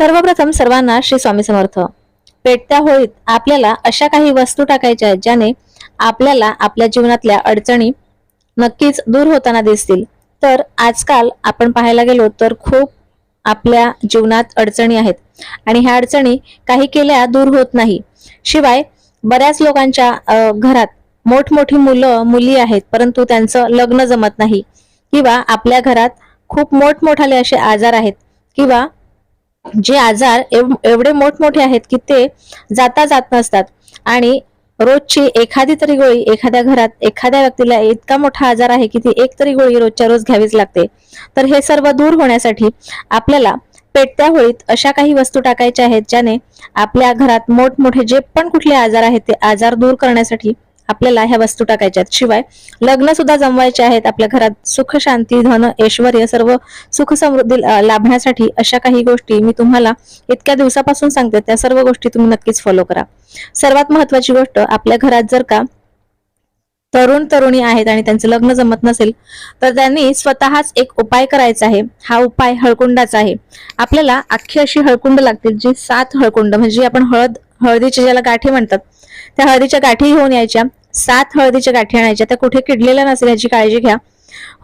सर्वप्रथम सर्वांना श्री स्वामी समर्थ. पेटत्या होळीत आपल्याला अशा काही वस्तू टाकायच्या आहेत ज्याने आपल्याला आपल्या जीवनातल्या अडचणी नक्कीच दूर होताना दिसतील. तर आजकाल आपण पाहायला गेलो तर खूप आपल्या जीवनात अडचणी आहेत आणि ह्या अडचणी काही केल्या दूर होत नाही. शिवाय बऱ्याच लोकांच्या घरात मोठमोठी मुलं मुली आहेत परंतु त्यांचं लग्न जमत नाही. किंवा आपल्या घरात खूप मोठमोठाले असे आजार आहेत. किंवा जे आजार एवढे मोठमोठे आहेत की ते जाता जात नसतात. आणि रोजची एखादी तरी गोळी एखाद्या घरात एखाद्या व्यक्तीला इतका मोठा आजार आहे की ती एक तरी गोळी रोजच्या रोज घ्यावीच लागते. तर हे सर्व दूर होण्यासाठी आपल्याला पेटत्या होळीत अशा काही वस्तू टाकायच्या आहेत ज्याने आपल्या घरात मोठमोठे जे पण कुठले आजार आहेत ते आजार दूर करण्यासाठी आपल्याला ह्या वस्तू टाकायच्या आहेत शिवाय लग्न सुद्धा जमवायचे आहेत. आपल्या घरात सुख शांती धन ऐश्वर सर्व सुख समृद्धी लाभण्यासाठी अशा काही गोष्टी मी तुम्हाला इतक्या दिवसापासून सांगते. त्या सर्व गोष्टी तुम्ही नक्कीच फॉलो करा. सर्वात महत्वाची गोष्ट आपल्या घरात जर का तरुण तरुणी आहेत आणि त्यांचं लग्न जमत नसेल तर त्यांनी स्वतःच एक उपाय करायचा आहे. हा उपाय हळकुंडाचा आहे. आपल्याला अख्खी अशी हळकुंड लागतील जी सात हळकुंड म्हणजे आपण हळद हळदीचे ज्याला गाठी म्हणतात त्या हळदीच्या गाठी घेऊन यायच्या. सात हळदीच्या गाठी आणायच्या. त्या कुठे किडलेल्या नसेल याची काळजी घ्या.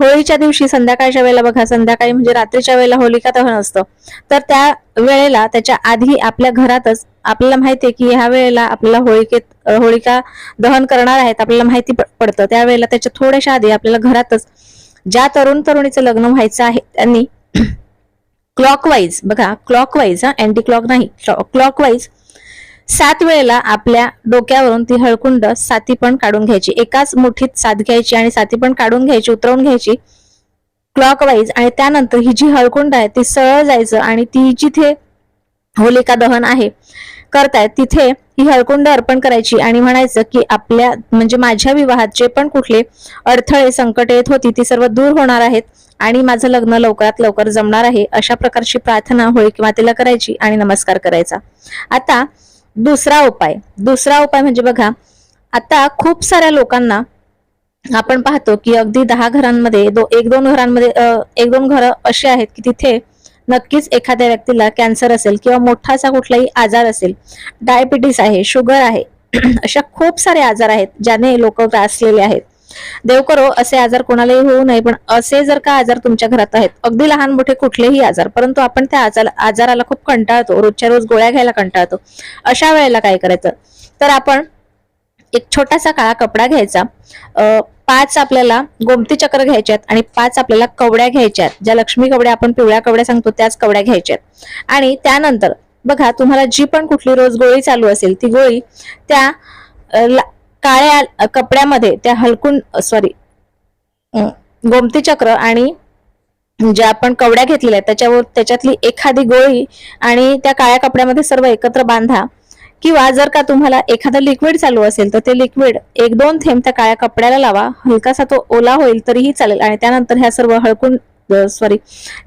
होळीच्या दिवशी संध्याकाळच्या वेळेला बघा संध्याकाळी म्हणजे रात्रीच्या वेळेला होलिका दहन असतं. तर त्या वेळेला त्याच्या आधी आपल्या घरातच आपल्याला माहितीये की ह्या वेळेला आपल्याला होळिकेत होळिका दहन करणार आहेत आपल्याला माहिती पडतं. त्यावेळेला त्याच्या थोड्याशा आधी आपल्याला घरातच ज्या तरुण तरुणीचं लग्न व्हायचं आहे त्यांनी क्लॉकवाईज बघा क्लॉकवाईज हा अँटी क्लॉक नाही क्लॉकवाईज सात वेळेला आपल्या डोक्यावरून ती हळकुंड साती पण काढून घ्यायची. एकाच मुठीत साथ घ्यायची आणि साती पण काढून घ्यायची उतरवून घ्यायची क्लॉकवाईज आणि त्यानंतर ही जी हळकुंड आहे ती सरळ जायचं आणि ती जिथे होलिका दहन आहे करतायत तिथे ही हळकुंड अर्पण करायची आणि म्हणायचं की आपल्या म्हणजे माझ्या विवाहात जे पण कुठले अडथळे संकट येत होती ती सर्व दूर होणार आहेत आणि माझं लग्न लवकरात लवकर जमणार आहे अशा प्रकारची प्रार्थना होळी तिला करायची आणि नमस्कार करायचा. आता दुसरा उपाय. दुसरा उपाय म्हणजे बघा आता खूप साऱ्या लोकांना आपण पाहतो की अगदी दहा घरांमध्ये दो एक दोन घरांमध्ये एक दोन घरं अशी आहेत की तिथे नक्कीच एखाद्या व्यक्तीला कॅन्सर असेल किंवा मोठासा कुठलाही आजार असेल डायबिटीस आहे शुगर आहे अशा खूप सारे आजार आहेत ज्याने लोक ग्रासलेले आहेत. देव करो असे आजार कोणालाही होऊ नये पण असे जर का आजार तुमच्या घरात आहेत अगदी लहान मोठे कुठलेही आजार परंतु आपण त्या आजार आजाराला खूप कंटाळतो रोजच्या रोज गोळ्या घ्यायला कंटाळतो अशा वेळेला काय करायचं? तर आपण एक छोटासा काळा कपडा घ्यायचा पाच आपल्याला गोमती चक्र घ्यायच्यात आहेत आणि पाच आपल्याला कवड्या घ्यायच्या आहेत ज्या लक्ष्मी कवड्या आपण पिवळ्या कवड्या सांगतो त्याच कवड्या घ्यायच्यात आणि त्यानंतर बघा तुम्हाला जी पण कुठली रोज गोळी चालू असेल ती गोळी त्या ला- काळ्या कपड्यामध्ये त्या हलकून सॉरी गोमती चक्र आणि ज्या आपण कवड्या घेतलेल्या आहेत त्याच्यावर त्याच्यातली एखादी गोळी आणि त्या काळ्या कपड्यामध्ये सर्व एकत्र बांधा. किंवा जर का तुम्हाला एखादं लिक्विड चालू असेल तर ते लिक्विड एक दोन थेंब त्या काळ्या कपड्याला लावा. हलकासा तो ओला होईल तरीही चालेल. आणि त्यानंतर ह्या सर्व हळकून सॉरी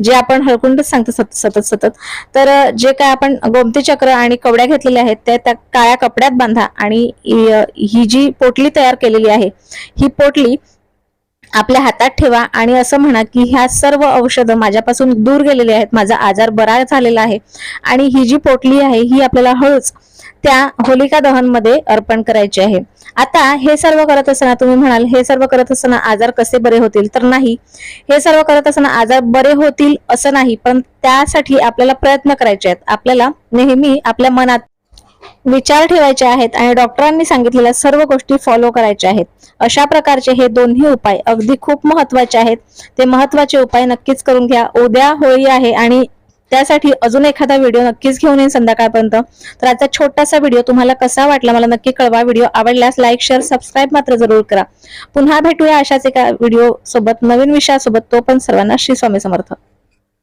जे आपण हळकुंडच सांगतो सतत सतत सतत तर जे काय आपण गोमती चक्र आणि कवड्या घेतलेल्या आहेत त्या त्या काळ्या कपड्यात बांधा आणि ही जी पोटली तयार केलेली आहे ही पोटली आपल्या हातात ठेवा आणि असं म्हणा की ह्या सर्व औषधं माझ्यापासून दूर गेलेली आहेत माझा आजार बरा झालेला आहे आणि ही जी पोटली आहे ही आपल्याला हळूच त्या होलिका दहनमध्ये अर्पण करायचे आहे. आता हे सर्व करत असताना तुम्ही म्हणाल हे सर्व करत असताना आजार कसे बरे होतील? तर नाही. हे सर्व करत असताना आजार बरे होतील असं नाही पण त्यासाठी आपल्याला प्रयत्न करायचे आहेत. आपल्याला नेहमी आपल्या मनात विचार ठेवायचे आहेत आणि डॉक्टरांनी सांगितलेल्या सर्व गोष्टी फॉलो करायच्या आहेत. अशा प्रकारचे हे दोन्ही उपाय अगदी खूप महत्त्वाचे आहेत. ते महत्त्वाचे उपाय नक्कीच करून घ्या. उद्या होळी आहे आणि त्यासाठी अजून एखादा व्हिडिओ नक्कीच घेऊन येईन संध्याकाळपर्यंत. तर आजचा छोटासा व्हिडिओ तुम्हाला कसा वाटला मला नक्की कळवा. व्हिडिओ आवडल्यास लाईक शेअर सबस्क्राईब मात्र जरूर करा. पुन्हा भेटूया अशाच एका व्हिडिओ सोबत नवीन विषयासोबत. तो पण सर्वांना श्री स्वामी समर्थ.